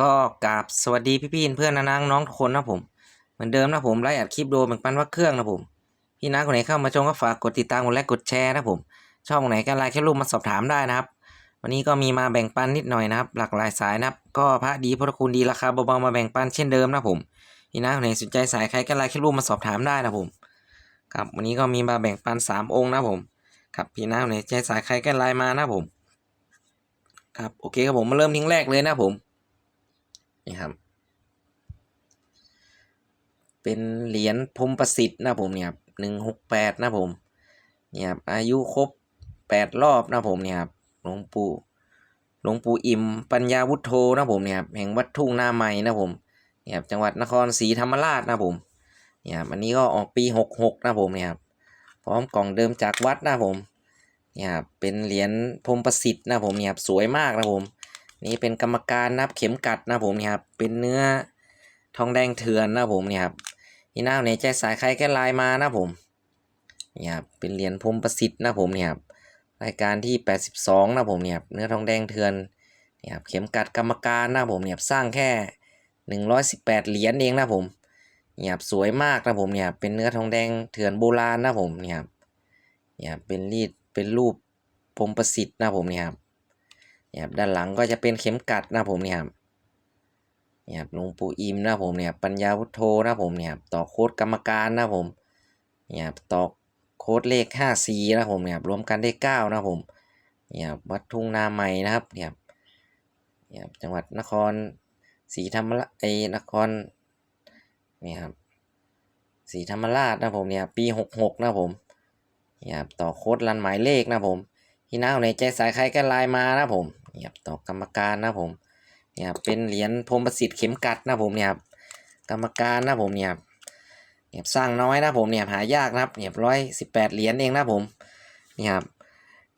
ก็กราบสวัสดีพี่ๆเพื่อนนะนางน้องทุกคนนะผม เหมือนเดิมนะผมไลฟ์อัดคลิปโดยแบ่งปันว่าเครื่องนะผม พี่น้าคนไหนเข้ามาชมก็ฝากกดติดตามกดไลค์กดแชร์นะผมช่องไหนก็ไลน์แค่รูปมาสอบถามได้นะครับ วันนี้ก็มีมาแบ่งปันนิดหน่อยนะครับ หลากหลายสายนะครับ ก็พระดีพุทธคุณดีราคาเบาๆมาแบ่งปันเช่นเดิมนะผมพี่น้าคนไหนสนใจสายใครก็ไลน์แค่รูปมาสอบถามได้นะผม ครับวันนี้ก็มีมาแบ่งปันสามองค์นะผมครับพี่น้าคนไหนสนใจสายใครก็ไลน์มานะผมครับโอเคครับผมมาเริ่มทิ้งแรกเลยนะผม นี่ครับ เป็นเหรียญพรมประสิทธิ์นะผมเนี่ยครับหนึ่งหกแปดนะผมเนี่ยครับอายุครบแปดรอบนะผมเนี่ยครับหลวงปู่หลวงปู่อิ่มปัญญาวุฒโธนะผมเนี่ยครับแห่งวัดทุ่งนาใหม่นะผมเนี่ยครับจังหวัดนครศรีธรรมราชนะผมเนี่ยครับอันนี้ก็ออกปีหกหกนะผมเนี่ยครับพร้อมกล่องเดิมจากวัดนะผมเนี่ยครับเป็นเหรียญพรมประสิทธิ์นะผมเนี่ยครับสวยมากนะผม นี่เป็นกรรมการนับเข็มกัดนะผมเนี่ยครับ เป็นเนื้อทองแดงเถื่อนนะผมเนี่ยครับที่หน้าในใจสายใครแค่ลายมานะผมเนี่ยครับเป็นเหรียญพรมประสิทธิ์นะผมเนี่ยครับรายการที่ 82นะผมเนี่ยครับเนื้อทองแดงเถื่อนเนี่ยครับเข็มกัดกรรมการนะผมเนี่ยครับสร้างแค่ 118 เหรียญเองนะผมเนี่ยครับสวยมากนะผมเนี่ยครับเป็นเนื้อทองแดงเถื่อนโบราณนะผมเนี่ยครับเนี่ยครับเป็นรีดเป็นรูปพรมประสิทธิ์นะผมเนี่ยครับ นี่ครับด้านหลังก็จะเป็นเข็มกัดนะผมเนี่ยครับเนี่ยครับหลวงปู่อิมนะผมเนี่ยปัญญาวุฒโธนะผมเนี่ยครับต่อโค้ดกรรมการนะผมเนี่ยครับต่อโค้ดเลขห้าสี่นะผมเนี่ยครับรวมกันได้เก้านะผมเนี่ยครับวัดทุ่งนาใหม่นะครับเนี่ยครับเนี่ยครับจังหวัดนครศรีธรรมราชไอ้นครเนี่ยครับศรีธรรมราชนะผมเนี่ยปีหกหกนะผมเนี่ยครับต่อโค้ดรันหมายเลขนะผม ที่น้าในใจสายใครก็ไลน์มานะผมเนี่ยครับต่อกรรมการนะผมเนี่ยเป็นเหรียญพรมประสิทธิ์เข็มกัดนะผมเนี่ยครับกรรมการนะผมเนี่ยครับเนี่ยสร้างน้อยนะผมเนี่ยหายากนะครับเนี่ยร้อยสิบแปดเหรียญเองนะผมเนี่ยครับ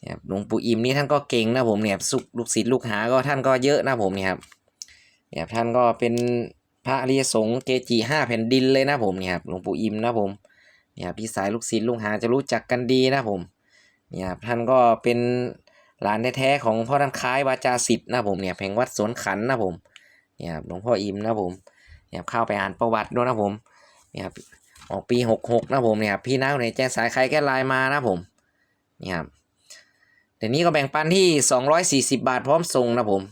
เนี่ยหลวงปู่อิมนี่ท่านก็เก่งนะผมเนี่ยสุขลูกศิษย์ลูกหาก็ท่านก็เยอะนะผมเนี่ยครับเนี่ยท่านก็เป็นพระอริยสงฆ์เกจิห้าแผ่นดินเลยนะผมเนี่ยครับหลวงปู่อิมนะผมเนี่ยครับที่สายลูกศิษย์ลูกหาจะรู้จักกันดีนะผม เนี่ยครับท่านก็เป็นหลานแท้ๆของพ่อท่านคล้ายวาจาสิทธิ์นะผมเนี่ยแผงวัดสวนขันนะผมเนี่ยครับหลวงพ่ออิมนะผมเนี่ยเข้าไปอ่านประวัติด้วยนะผมเนี่ยครับออกปีหกหกนะผมเนี่ยครับพี่น้าคนแจ้งสายใครแค่ไลน์มานะผมเนี่ยครับเดี๋ยวนี้ก็แบ่งปันที่สองร้อยสี่สิบาทพร้อมส่งนะผม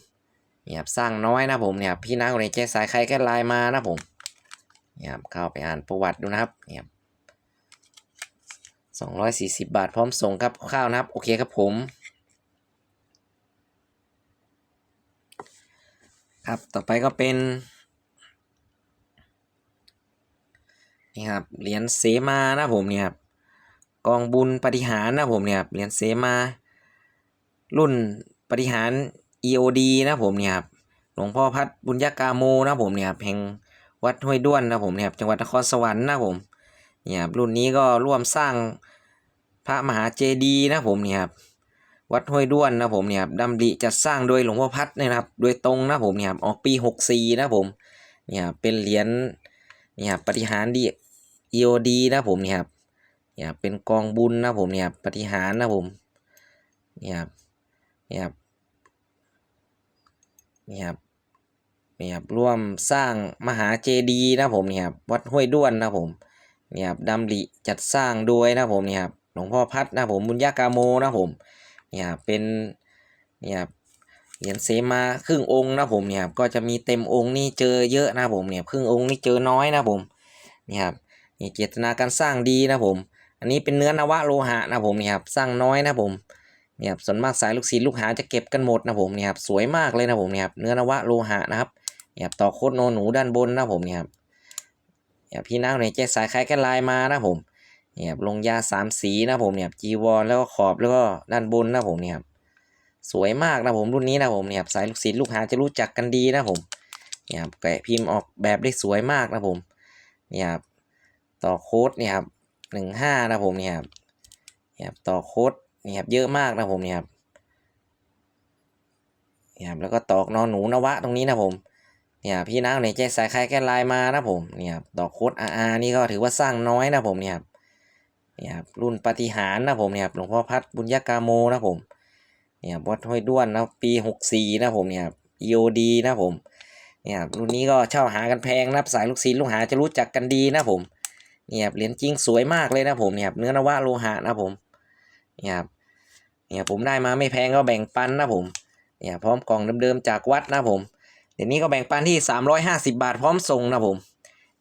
เนี่ยครับสร้างน้อยนะผมเนี่ยพี่น้าคนไหนแจ้งสายใครแค่ไลน์มานะผมเนี่ยครับเข้าไปอ่านประวัติดูนะครับเนี่ย สองร้อยสี่สิบบาทพร้อมส่งครับข้าวนะครับ โอเคครับผม ครับต่อไปก็เป็น นี่ครับเหรียญเสมานะผมเนี่ยครับกองบุญปฏิหารนะผมเนี่ยครับเหรียญเสมา รุ่นปฏิหาร EOD นะผมเนี่ยครับหลวงพ่อพัดบุญญากาโมนะผมเนี่ยครับแห่งวัดห้วยด้วนนะผมเนี่ยครับจังหวัดนครสวรรค์นะผมเนี่ยครับรุ่นนี้ก็ร่วมสร้าง พระมหาเจดีย์นะผมเนี่ยครับวัดห้วยด้วนนะผมเนี่ยครับดำริจัดสร้างโดยหลวงพ่อพัดเนี่ยนะครับ โดยตรงนะผมเนี่ยครับออกปีหกสี่นะผมเนี่ยครับเป็นเหรียญเนี่ยครับปฏิหารดี EOD นะผมเนี่ยครับเนี่ยครับเป็นกองบุญนะผมเนี่ยครับปฏิหารนะผมเนี่ยครับเนี่ยครับเนี่ยครับเนี่ยครับร่วมสร้างมหาเจดีย์นะผมเนี่ยครับวัดห้วยด้วนนะผมเนี่ยครับดำริจัดสร้างโดยนะผมเนี่ยครับ ลวงพ่อพัดนะผมบุญญากาโมนะผมเนี่ยเป็นเนี่ยเหรียญเซมาครึ่งองค์นะผมเนี่ยก็จะมีเต็มองค์นี่เจอเยอะนะผมเนี่ยครึ่งองค์นี่เจอน้อยนะผมเนี่ยครับนี่เจตนาการสร้างดีนะผม อันนี้เป็นเนื้อนวะโลหะนะผมเนี่ยครับสร้างน้อยนะผมเนี่ยครับส่วนมากสายลูกศิษย์ลูกหาจะเก็บกันหมดนะผมเนี่ยครับสวยมากเลยนะผมเนี่ยครับเนื้อนวะโลหะนะครับเนี่ยต่อโคดโนหนูด้านบนนะผมเนี่ยครับเนี่ยพี่น้าในใจสายใครแค่ลายมานะผม เนี่ยลงยาสามสีนะผมเนี่ยจีวรแล้วก็ขอบแล้วก็ด้านบนนะผมเนี่ยสวยมากนะผมรุ่นนี้นะผมเนี่ยสายลูกศิษย์ลูกหาจะรู้จักกันดีนะผมเนี่ยแกะพิมพ์ออกแบบได้สวยมากนะผมเนี่ยต่อโค้ดเนี่ยครับหนึ่งห้านะผมเนี่ยเนี่ยต่อโค้ดเนี่ยเยอะมากนะผมเนี่ยเนี่ยแล้วก็ตอกนอนหนูนวะตรงนี้นะผมเนี่ยพี่น้าในใจสายใครแค่ลน์มานะผมเนี่ยดอกโค้ดอาร์นี่ก็ถือว่าสร้างน้อยนะผมเนี่ยเนี่ยรุ่นปฏิหารนะผมเนี่ยครับหลวงพ่อพัดบุญญากาโมนะผมเนี่ยวัดห้วยด้วนนะปีหกสี่นะผมเนี่ย EOD นะผมเนี่ยครับรุ่นนี้ก็เช่าหากันแพงนับสายลูกศิษย์ลูกหาจะรู้จักกันดีนะผมเนี่ยครับเหรียญจริงสวยมากเลยนะผมเนี่ยครับเนื้อนวะโลหะนะผมเนี่ยครับเนี่ยผมได้มาไม่แพงก็แบ่งปันนะผมเนี่ยพร้อมกล่องเดิมๆจากวัดนะผมเดี๋ยวนี้ก็แบ่งปันที่ 350 บาทพร้อมส่งนะผม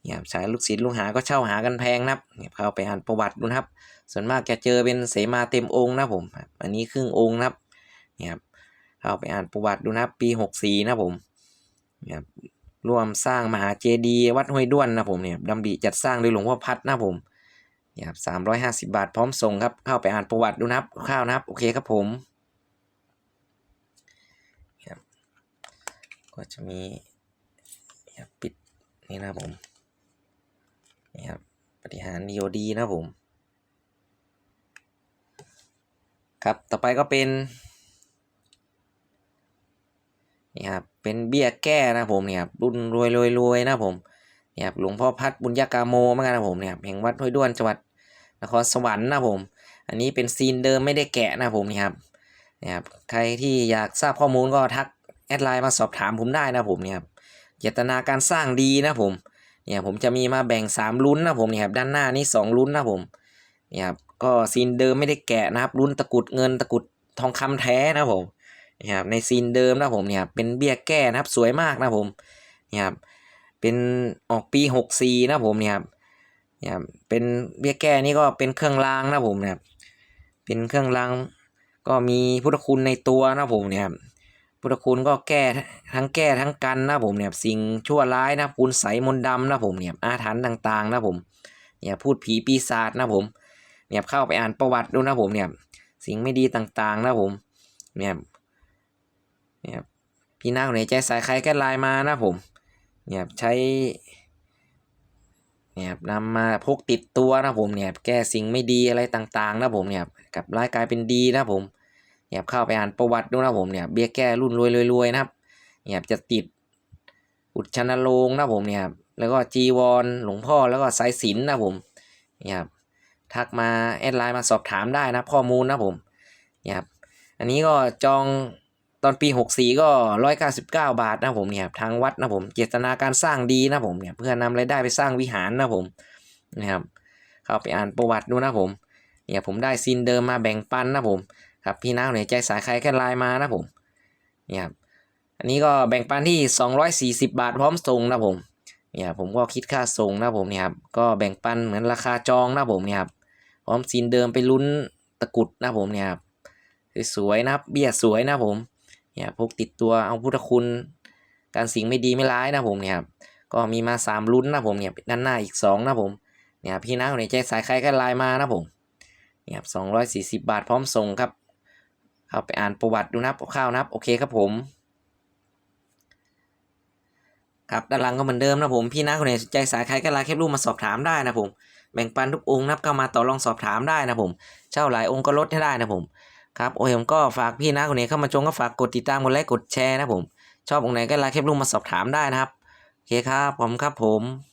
เนี่ยสายลูกศิษย์ลูกหาก็เช่าหากันแพงนะครับเนี่ยเข้าไปอ่านประวัติดูนะครับ ส่วนมากจะเจอเป็นเสมาเต็มองค์นะผมอันนี้ครึ่งองค์นะครับเนี่ยครับเข้าไปอ่านประวัติดูนะครับ ปี 64 นะผมเนี่ยครับร่วมสร้างมหาเจดีย์วัดห้วยด้วนนะผมเนี่ยดำริจัดสร้างโดยหลวงพ่อพัดนะผมเนี่ยครับสามร้อยห้าสิบาทพร้อมส่งครับเข้าไปอ่านประวัติดูนะครับข้าวนะครับ โอเคครับผมครับก็จะมีเนี่ยปิดนี่นะผม นี่ครับปฏิหารดีโอดีนะผม ครับต่อไปก็เป็นนี่ครับเป็นเบี้ยแก้นะผมเนี่ยครับรุ่นรวยรวยรวยนะผมเนี่ยครับหลวงพ่อพัดบุญญากาโมเหมือนกันนะผมเนี่ยครับแห่งวัดห้วยด้วนจังหวัดนครสวรรค์นะผม อันนี้เป็นซีนเดิมไม่ได้แกะนะผมนี่ครับนี่ครับใครที่อยากทราบข้อมูลก็ทักแอดไลน์มาสอบถามผมได้นะผมเนี่ยครับเจตนาการสร้างดีนะผม เนี่ยผมจะมีมาแบ่งสามลุ้นนะผมเนี่ยครับด้านหน้านี้สองลุ้นนะผมเนี่ยครับก็ซีนเดิมไม่ได้แกะนะครับลุ้นตะกุดเงินตะกุดทองคำแท้นะผมนะครับในซีนเดิมนะผมเนี่ยเป็นเบี้ยแก้นะครับสวยมากนะผมเนี่ยครับเป็นออกปีหกสี่นะผมเนี่ยครับเนี่ยครับเป็นเบี้ยแก้นี่ก็เป็นเครื่องรางนะผมเนี่ยครับเป็นเครื่องรางก็มีพุทธคุณในตัวนะผมเนี่ยครับ พุทธคุณก็แก้ทั้งแก้ทั้งกันนะผมเนี่ยสิ่งชั่วร้ายนะคุณใสมนต์ดำนะผมเนี่ยอาถรรพ์ต่าง ๆ นะผมเนี่ยพูดผีปีศาจนะผมเนี่ยเข้าไปอ่านประวัติดูนะผมเนี่ยสิ่งไม่ดีต่างๆนะผมเนี่ยเนี่ยพี่นาคนไหนใจสายใครแก้ไลน์มานะผมเนี่ยใช้เนี่ยนำมาพกติดตัวนะผมเนี่ยแก้สิ่งไม่ดีอะไรต่างๆนะผมเนี่ยกลับร้ายกลายเป็นดีนะผม เนี่ยครับเข้าไปอ่านประวัติดูนะผมเนี่ยเบี้ยแก้รุ่นรวยๆนะครับเนี่ยครับจะติดอุดชนโลงนะผมเนี่ยแล้วก็จีวรหลวงพ่อแล้วก็สายสิญจนนะผมเนี่ยครับทักมาแอดไลน์มาสอบถามได้นะข้อมูลนะผมเนี่ยครับอันนี้ก็จองตอนปี 64 ก็ 199 บาทนะผมเนี่ยทางวัดนะผมเจตนาการสร้างดีนะผมเนี่ยเพื่อนำรายได้ไปสร้างวิหารนะผมนะครับเข้าไปอ่านประวัติดูนะผมเนี่ยผมได้ซินเดิมมาแบ่งปันนะผม ครับพี่น้าไหนใจสายใครแค่ไลน์มานะผมเนี่ยครับอันนี้ก็แบ่งปันที่ 240 บาทพร้อมส่งนะผมเนี่ยผมก็คิดค่าส่งนะผมเนี่ยครับก็แบ่งปันเหมือนราคาจองนะผมเนี่ยครับพร้อมซินเดิมไปลุ้นตะกุดนะผมเนี่ยครับสวยนะครับเบี้ยสวยนะผมเนี่ยพกติดตัวเอาพุทธคุณ การสิ่งไม่ดีไม่ร้ายนะผมเนี่ยครับก็มีมาสามลุ้นนะผมเนี่ยด้านหน้าอีกสองนะผมเนี่ยพี่น้าคนไหนใจสายใครก็ไลน์มานะผมเนี่ยสองร้อยสี่สิบบาทพร้อมส่งครับ เข้าไปอ่านประวัติดูนะครับข้าวๆนะครับโอเคครับผมครับด้านหลังก็เหมือนเดิมนะผมพี่น้าคนไหนสนใจสายใครก็ไลน์แคปรูปมาสอบถามได้นะผมแบ่งปันทุกองค์นะครับเข้ามาต่อรองสอบถามได้นะผมเช่าหลายองค์ก็ลดให้ได้นะผมครับโอ้ยผมก็ฝากพี่นะคนไหนเข้ามาชมก็ฝากกดติดตามกดไลค์กดแชร์นะผมชอบองค์ไหนก็ไลค์คลิปรูปมาสอบถามได้นะครับโอเคครับผมครับผม